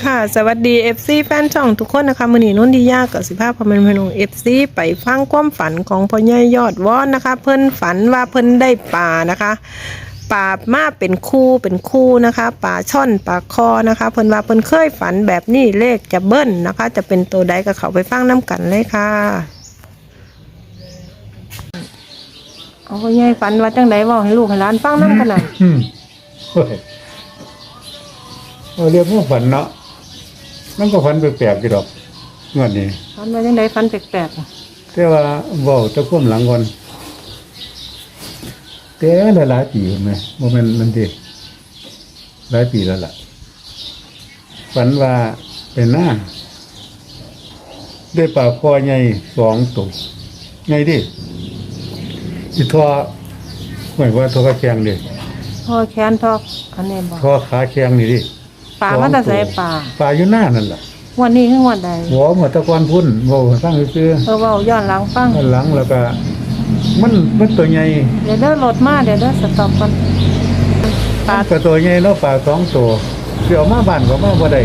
ค่ะสวัสดี FC แฟนช่องทุกคนนะคะมือนีนุ่นดียากกับสิภาพพมันพนง FC ไปฟังความฝันของพ่อใหญ่ยอดวอนนะคะ เพิ่นฝันว่าเพิ่นได้ป่านะคะป่ามาเป็นคู่เป็นคู่นะคะป่าช่อนป่าคอนะคะ เพิ่นว่าเพิ่นเคยฝันแบบนี้เลขจะเบิ้ลนะคะ จะเป็นตัวใดกับเขาไปฟังน้กันเลยค่ะเอาพ่อใหญ่ฝันว่าจังไดบอกให้ลูกให้หลานฟังน้กันน่ะอืมโอ้ยเอาเรียกว่าฝันเนาะ มันก็ฝันแปลกๆอยู่ดอกงวดนี้ฝันว่าจังไดฝันแปลกๆอะแต่ว่าเว้าแตะคุ่มหลังก่อนแต่หลายๆปีเห็นไหมบ่แม่นมันดิหลายปีแล้วล่ะฝันว่าเป็นหน้าได้ปลาคอใหญ่สองตัวใหญ่ดิสิทอหมายว่าทอขาแข็งดิพ่อแค้นทอกอันนี้บอก ทอขาแข็งนี่ดิ ป่ามันจะใส่ป่าปลาอยู่หน้านั่นล่ะวันนี้คือวันใดหัวหมดตะกอนพุ่นโว้ตั้งซื้อเออเว่าย้อนหลังฟังๆด้านหลังแล้วก็ มันมันตัวใหญ่เดี๋ยวเดินรถมาเดี๋ยวเดินสต็อปก่อนป่าก็ตัวใหญ่เนาะปลาสองตัวเสียวมาบ้านก็มาบ่ได้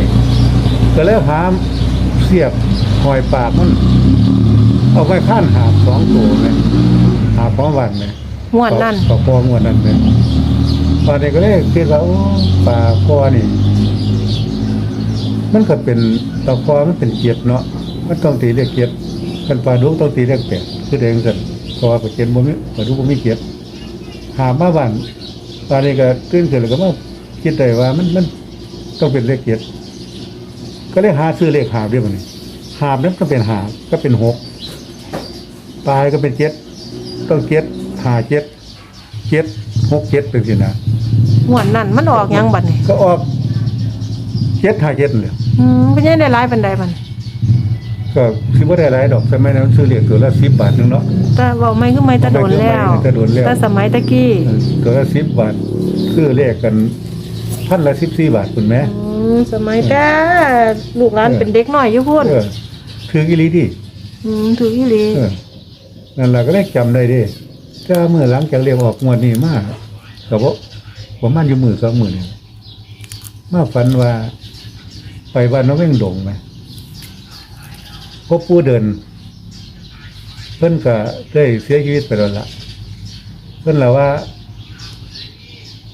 ก็เลยหามเสียบหอยปากมันเอาไว้ข้านหาบสองตัวเลยหาบของบ้านเลยงวดนั่นปลาคองวดนั่นเลยตอนนี้ก็เลยคิดว่าโอ้ปลาคอนี่ มันก็เป็นตะคอมันเป็นเกียดเนาะมันต้องตีเรียกเกียดกันปลาดุกต้องตีเรียกเป็ดคือเด้งกันคอกับเกียดบ่มีปลาดุกบ่มีเกียดหามาบ้านตอนนี้ก็ตื่นขึ้นแล้วก็มาคิดได้ว่ามันมันต้องเป็นเลขเกียดก็เลยหาซื้อเลขหาบเรียบนี้หาบนั้นก็เป็นหาบก็เป็นหกตายก็เป็นเจ็ดต้องเจ็ดหาเจ็ดเจ็ดหกเจ็ดเป็นสินะงวดนั่นมันออกหยังบัดนี่ก็ออก เจ็ดหาเจ็ดเลยอืมเป็นยังได้ร้ายเป็นใดมันก็คือว่าได้หลายดอกสมัยนั้นซื้อเหรียญตัวละสิบบาทนึงเนาะ แต่เว่าไม่คือไม่ตะโดนแล้วแต่โดนแล้ว แต่สมัยตะกี้เออตัวละสิบบาทคือเลขกันพันละสิบสี่บาทคุณแม่อืมสมัยแต่ลูกหลานเป็นเด็กน้อยอยู่พุ่นเออคือกิริดีอืมถืออีหลีเออนั่นแหละก็เลขจำได้เดิถ้าเมื่อหลังจากเรียกออกงวดนี้มากก็บอกผมมันอยู่มือสองมือนี่มาฝันว่า ไปบ้านน้องเว่งดงไหมพบผู้เดิน เพิ่นก็ได้เสียชีวิตไปแล้วละเพิ่นละว่า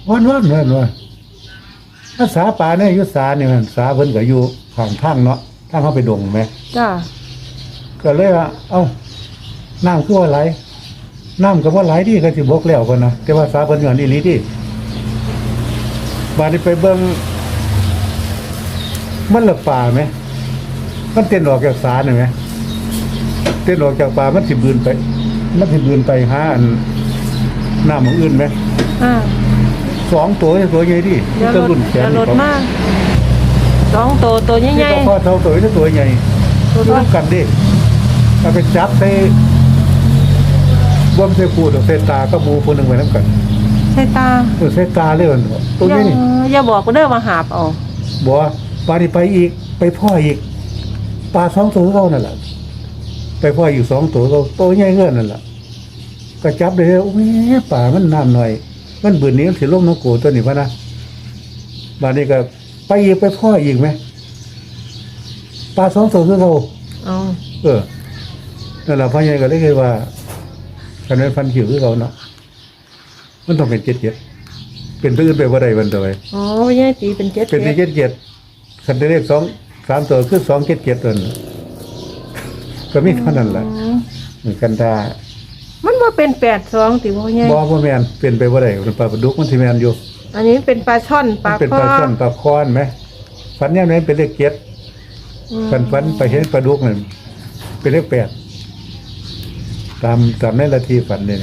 วันวันวันว่าภาษาป่าเนี่ยอยุสาเนี่ยมันสาเพิ่นก็อยู่ข้างทางเนาะทางเขาไปดงไหมจ้าก็เลยว่า เอ้าน้ำคือว่าไหลน้ำก็ว่าไหลที่ก็สิบกแล้วกันนะแต่ว่าสาเพิ่นก่อนอีหลีที่บาดนี้ไปเบิ่ง มันละป่าไหม มันเต้นออกจากสาเนี่ยไหมเต้นออกจากป่ามันสิบืนไป มันสิบืนไปหาอันน้ำของอื่นไหมอ่าสองตัวตัวใหญ่ดิเดี๋ยวรถรุ่นแขเดี๋ยนวรถนี่มาสองตัวตัวใหนี่ญ่ก็พอเท่าตัวนี้ตัวใหญ่ๆรถร่วมามกันดิเอาไปจับใส่บ่มใส่ปูดเอาใส่ตาก็มูคนหนึ่งไปน้ำกันใช่ตาเออใส่ตาเลยมันตัวอย่านี้นี่อย่าบอกกูเด้อมาหาบเอาบอกว่า ปลานี่ไปอีก ไปพ่ออีกปลาสองตัวเขานั่นแหละไปพ่ออยู่สองตัวเขาตัวใหญ่เงื่อนนั่นแหละก็จับเลยโอ้แม่ป่ามันน้ำหน่อย มันบืนนี้มันสิล่มน้องโกตัวนี้พะนะบานนี้ก็ ไปอีกไปพ่ออีกไหมปลาสองตัวคือเขาเอาเออนั่นแหละพ่อใหญ่ก็เลยคิดว่าคันเป็นฟันขิวคือเขาเนาะมันต้องเป็นเจ็ดเจ็ดเป็นตัวอื่นไปว่าใดวันตัวไปอ๋อไม่ใช่ตีเป็นเจ็ดเป็นที่เจ็ดเจ็ดเจ็ด คันได้เลขสองสามตัวคือสองเจ็ดเจ็ดตัวนั่นก็มีเท่านั้นแหละอืมเหมือนกันตามันว่าเป็นแปดสองติว่าไงบอพ่อแมนเป็นไปว่าใดมันปลาปลาดุกมันที่แมนอยู่อันนี้เป็นปลาช่อนปมัลานเป็นคปอลาช่อนปลาคอนไหมฟันเนี่ยนี้เป็นเลขเจ็ดอืมฟันฟันไปเห็นปลาดุกนั่นเป็นเลขแปดตามตามในละทีฝันเนี่ย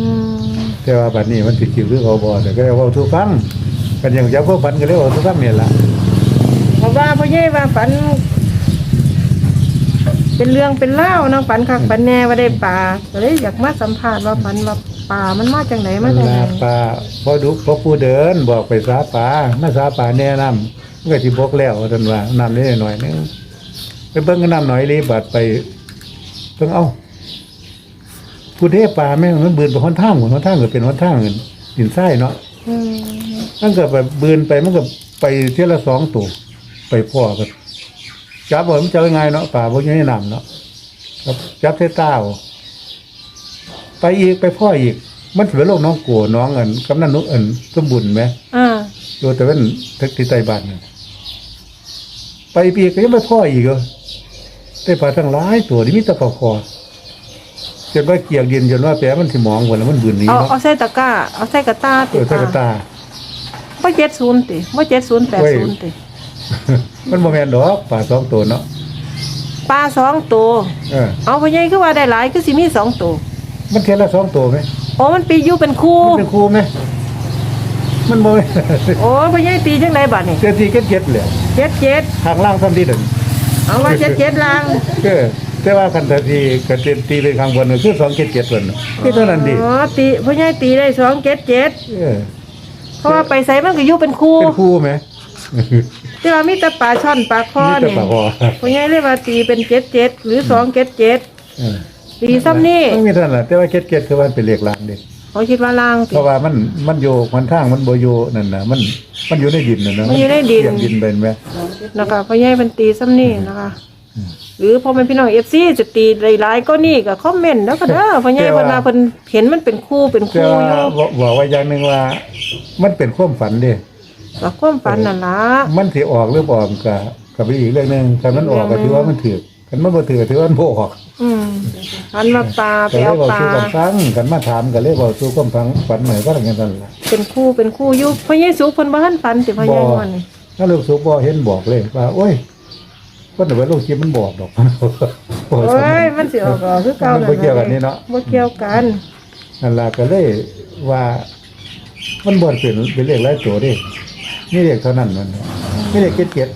อืมแต่ว่าบัดนี้มันสิคิวหรือเขาบอแต่ก็เว่าทุกฟังกันอย่างจะพวกฝันก็เรียกว่าทุกฟังเนี่ยแหละ เพราะว่าพ่อใหญ่ว่าฝัน เป็นเรื่องเป็นเล่าวเนาะฝันคักฝันแน่ว่าได้ปลาก็เลยอยากมาสัมภาษณ์ว่าฝันว่าปลามันมาจากไหนมาจากไหนลาปลาพอดุกพอผู้เดินบอกไปสาปลามาสาปลาแนะนำมันก็สิบกแล้วท่านว่าน้ำนิดหน่อยนึงไปเบิ่งก็น้ำหน่อยเลยบาดไปเพิ่งเอาผู้เทปลาแม่งมันบืนไปหนทางหนทางก็เป็นหนทางดินทรายเนาะอืมมันก็แบบบืนไปมันก็ไปเที่ยวละสองตัว ไปพ่อก็จับบ่มันจะยังไงเนาะป่าบ่อยู่ในน้ำเนาะครับจับเทต้าเอาไปอีกไปพ่ออีก มันสิเป็นโรคน้องกลัวน้องอันกำนันนุอันสมบุญไหมอ่าโดยแต่เป็นทึกที่ใต้บ้านนี่ไปปีกก็ยังไม่พ่ออีกเหรอได้ปลาทั้งหลายตัวนี่มีแต่ปลาคอจนว่าเกียกเย็นจนว่าแปรมันสิมองหมดแล้วมันบืนหนี้เอาเนาะเอาใส่ตะกร้าเอาใส่กระตาเอติอถ้ากระตาบ่เจ็ดศูนย์ติบ่เจ็ดศูนย์แปดศูนย์ติ มันบ่แม่นดอกปลาสองตัวเนาะปลาสองตัวเออเอาพ่อใหญ่คือว่าได้หลายคือสิมีสองตัวมันเทียละสองตัวไหมโอ้มันปีอยู่เป็นคู่มันเป็นครูไหมมันบ่แม่นโอ้พ่อใหญ่ตีจังไดบัดนี่เจ้าที่เก็ดเก็ดเลยเจ็ดเจ็ดทางล่างซ้ำที่หนึ่งเอาว่าเจ็ดเจ็ดลางเออแต่ว่าคันทันทีกระเต็นตีเป็นข้างบนก็คือสองเก็ดเก็ดตัวเนาะที่เท่านั้นดีอ๋อตีพ่อใหญ่ตีได้สองเจ็ดเจ็ดเออเพราะว่าไปใส่มันก็อยู่เป็นคู่เป็นครูไหม ที่ว่ามีแต่ปลาช่อนปลาคอนี่แต่นี่ปลาคอพ่อใหญ่เรียกว่าตีเป็นเจ็ดเจ็ดหรือสองเจ็ดเจ็ดเออตีซ้ำนี่มันมีเท่านั้นแหละแต่ว่าเก็ดเก็ดคือว่าเป็นเลขลางเด็กเขาคิดว่าลางเพติราะว่ามันมันโยมันทางมันโบโยนั่นนะมันมันอยู่ในดินน่ะเนาะมันอยู่ในดิน เสียงดินเป็นไหม นะคะพ่อใหญ่เป็นตีซ้ำนี่นะคะ หรือพอเป็นพี่น้องเอฟซีจะตีหลายๆก็นี่ก็คอมเมนต์แล้วก็เด้อพ่อใหญ่เพิ่นว่าเพิ่นเห็นมันเป็นคู่เป็นแต่คู่ว่าอยู่บอกบอกไว้อย่างหนึ่งว่า มันเป็นความฝันเด้ ก็ความฝันนั่นล่ะ มันสิออกหรือบ่ออกกับกับไปอีกเรื่องหนึงคันมันออกก็ถือว่ามันถือคันมันบ่ถือก็ถือว่ามันบ่ออกอืมฝันว่าปลาไปก็เลยเอาบอกปลา สู้กันฟังกันมาถามก็เลยบอกสู้ความฟังฝันใหม่ก็อย่างนั้นล่ะเป็นคู่เป็นคู่อยู่พ่อใหญ่สุกเพิ่นบ่ทันฝันติพ่อใหญ่ม่วนนี่ถ้าลูกสุบ่เห็นบอกเลยว่าโอ้ยคนเดี๋ยวลูกคิดมันบอกดอกโอ้ยโอ้ยมันสิออกก็คือเก่ามันบ่เกี่ยวกันนี่เนาะ บ่เกี่ยวกัน นั่นล่ะก็เลยว่า มันบ่เป็นเป็นเลขหลายตัวเดิ นี่เลขเท่านั้นมันนี่เลขเจ็ดเจ็ด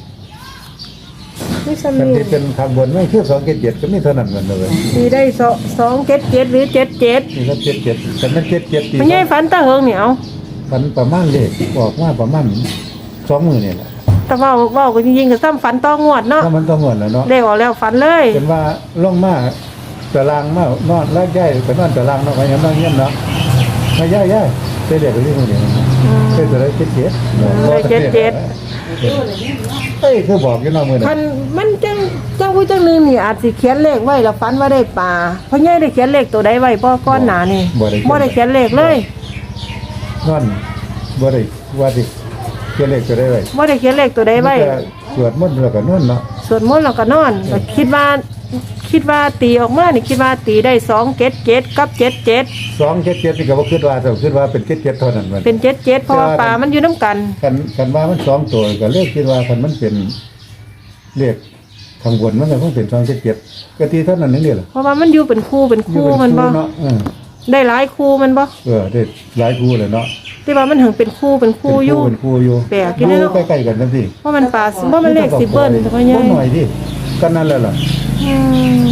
นี่ซ้ำมันนี่ที่เป็นข้างบนไม่คือสองเจ็ดเจ็ดก็มีเท่านั้นมันเลยตีได้2 2 7 7หรือ7 7นี่ก็เจ็ดเจ็ดแต่มันเจ็ดเจ็ดตีพ่อใหญ่ฝันตาเหิงนี่เอาฝันประมาณเลขบอกว่าประมาณสองมือเนี่ยแหละแต่เว้าเว้าก็จริงๆก็ซ้ำฝันต่องวดเนาะถ้ามันต้องเงินแล้วเนาะได้ออกแล้วฝันเลยเป็นว่าล่องมาตารางมานอนแล้วย่ายไปนอนตารางเนาะไปยังนอนเงี้ยเนาะมาย่ายย่ายเสียเด็กไปที่มือเดียวนะอืม เสียตัวได้เจ็ดเจ็ดได้เจ็ดเจ็ดเอ้ยคือบอกอยังนอกมือคันะนมันจังจังผู้เจังหนึงนี่อาจสิเขียนเลขไว้แล้วฝันว่าได้ปลาเพ่อใหญ่ได้เขียนเลขตัวใดไว้บ่ก้อนหนานี่บ่ได้เขียนเลขเลยนอนบ่ได้ว่าดิเกี่ยวเลขจะได้ไว้บ่ได้เขียนเลขตัวใดไว้มันจะสวดมนต์แล้วก็นอนเนาะ สวดมนต์แล้วก็นอนก็คิดว่า คิดว่าตีออกมานี่คิดว่าตีได้2 7 7กับ7 7สองเจ็ดเจ็ดนี่ก็บ่คิดว่าแต่คิดว่าเป็นเจ็ดเจ็ดเท่านั้นมันเป็น7 7เพราะว่าปลามันอยู่นํกันกันกันว่ามันสองตัวก็เลขคิดว่าคันมันเป็นเลขข้างบนมันก็คงเป็นสองเจ็ดเจ็ดก็ทีเท่านั้นนึงเดียวล่ะเพราะว่ามันอยู่เป็นคู่เป็นอยู่คู่เป็มันบ่เนาะเออได้หลายคู่มันบ่เออได้หลายคู่เลยเนาะที่ว่ามันถึงเป็นคู่เป็นคู่อยู่เป็นคู่อยู่แปลกอยู่เนอะดูใกล้ๆกันจังซี่เพราะมันปลาเพราะมันเลขสิเบิ้ลเพราะใหญ่บ่หน่อยดิก็นั่นแหละล่ะ อืม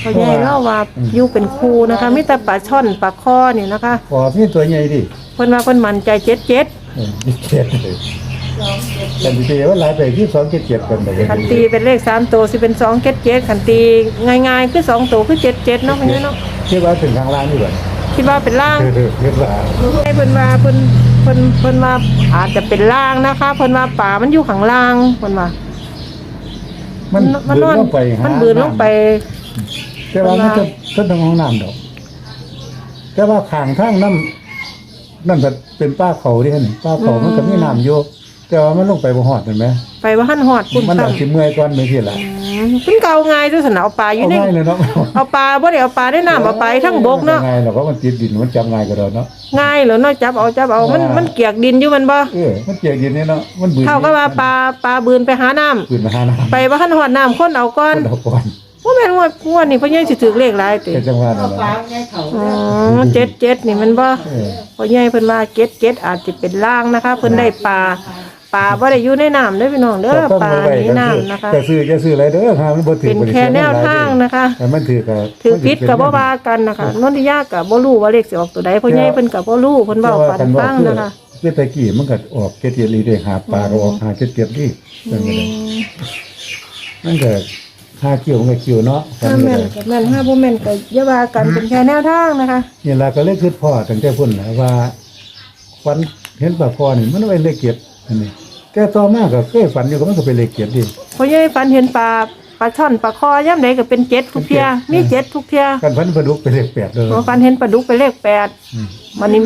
เพราะใหญ่เล่าว่าอยู่เป็นคู่นะคะมีแต่ปลาช่อนปลาคอนี่นะคะพอมีตัวใหญ่ดิเพิ่นว่าเพิ่นมั่นใจเจ็ดเจ็ดเออมีเจ็ดเลยกันสิว่าหลายไปที่สองเจ็ดเจ็ดกันไปขันตีเป็นเลขสามตัวสิเป็นสองเจ็ดเจ็ดขันตีง่ายๆคือสองตัวคือเจ็ดเจ็ดเนาะเพราะใหญ่เนาะคิดว่าถึงทางล่างนี่บ่คิดว่าเป็นล่าง เออคิดว่าให้เพิ่นว่าเพิ่นเพิ่นเพิ่นว่าอาจจะเป็นล่างนะคะเพิ่นว่าป่ามันอยู่ข้างล่างเพิ่นว่า มันมันนอนลงไปหามันบืนลงไป แต่ว่ามันจะต้นทางห้องน้ำดอก แต่ว่าข้างทางน้ำนั่นก็เป็นป้าเขาดิฮะนี่ป้าเขามันก็มีน้ำอยู่ แต่ว่ามันลงไปบ่ฮอดเห็นไหมไปว่าหันหอดคุณมันตั้อางจสิเมื่อยก่อนไม่ใช่ล่ะเพิ่นเก่าง่ายด้วยสนเอาปลาอยู่เอาในง่ายเลยเนาะเอาปลาบ่ได้เอาปลาได้น้ำเอาปลาทั้งบกเนาะ ง่ายหรอกเพราะมันติดดินมันจำง่ายกว่าเราเนาะ ง่ายเหรอเนาะจับเอาจับเอา มันอ่ามั มันเกียกดินอยู่มันบ่เออมันเจียดินนี่เนาะมันบืนเท่ากับว่าปลาปลาบืนไปหาน้ำบืนมาหาน้ำไปว่าหันหอดน้ำคนเอาก่อนคนเอาก่อนว่าแม่นว่าว่านี่เพิ่นยังสิถือเลขหลายติแต่จังหวะนั่นปลาล่ะไงเขาอ๋อเจ็ดเจ็ดนี่มันบ่เออพ่อใหญ่เพิ่นว่าเจ็ดเจ็ดอาจจะเป็นล่างนะคะ เพิ่นได้ปลา ปลาบ่ได้อยู่ในน้ำเด้อพี่น้องเด้อต้องปลาเอาไว้ในน้ำนะคะ จะซื้อจะซื้ออะไรเด้อครับมันบ่ถือเป็นแค่แนวทางนะคะ แต่มันถือกับถือพิษกับบ่ว่ากันนะคะนนทิยากับบ่รู้ว่าเลขสิออกตัวใดพ่อใหญ่เพิ่นก็บ่รู้เพิ่นเว้าปันฟังนะคะคือตะกี้มันก็ออกเกตีรีได้หาปลาก็ออกหาเกตีรีนั่นก็ได้นั่นก็หาเกี่ยวมันก็เกี่ยวเนาะถ้าแม่นก็แม่นถ้าบ่แม่นก็อย่าว่ากันเป็นแค่แนวทางนะคะนี่ล่ะก็เลยคิดพ่อตั้งแต่พุ่นนะว่าฟันเห็นปลาคอนี่มันไว้เลขเก็บอันนี้ แต่ต่อมาก็เคยฝันอยู่ก็มันก็เป็นเลขเกียรติดิพ่อใหญ่ฝันเห็นปลาปลาช่อนปลาคอย่ำไหนก็เป็นเจ็ดทุกเทียมีเจ็ดทุกเทียกันฝันปลาดุกเป็นเลขแปดเลยพอฝันเห็นปลาดุกเป็นเลขแปดอืมมันนี่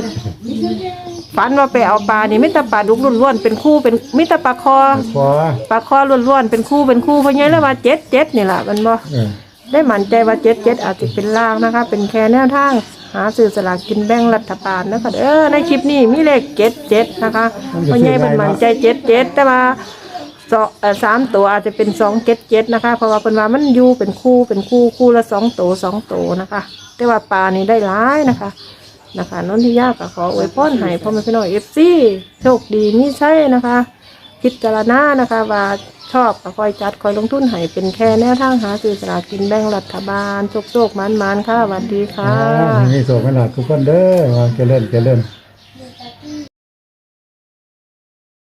ฝันว่าไปเอาปลานี่ไม่แต่ปลาดุกล้วนๆเป็นคู่เป็นมิตรปลาคอพอปลาคอล้วนๆเป็นคู่เป็นคู่พ่อใหญ่แล้วว่าเจ็ดเจ็ดนี่แหละมันบ่เออได้มั่นใจว่าเจ็ดเจ็ดอาจจะเป็นล่างนะคะ เป็นแค่แนวทาง หาซื้อสลากกินแบ่งรัฐบาลนะคะเออในคลิปนี้มีเลขเจ็ดเจ็ดนะคะพ่อใหญ่เป็นมันใจเจ็ดเจ็ดแต่ว่าสองเอ่อสามตัวอาจจะเป็นสองเจ็ดเจ็ดนะคะ เพราะว่าเป็นว่ามันอยู่เป็นคู่เป็นคู่คู่ละสองตัวสองตัวนะคะ แต่ว่าปลานี่ได้หลายนะคะนะคะนนทิยาก็ขออวยพรให้พ่อแม่พี่น้องเอฟซีโชคดีมีใช่นะคะ พิจารณานะคะว่า ชอบก็คอยจัดคอยลงทุนให้เป็นแค่แนวทางหาซื้อสลากกินแบ่งรัฐบาลโชคโชคมันมันๆค่ะสวัสดีค่ะอ่ามีโศกไม่หลับทุกคนเด้อว่าเจริญเจริญ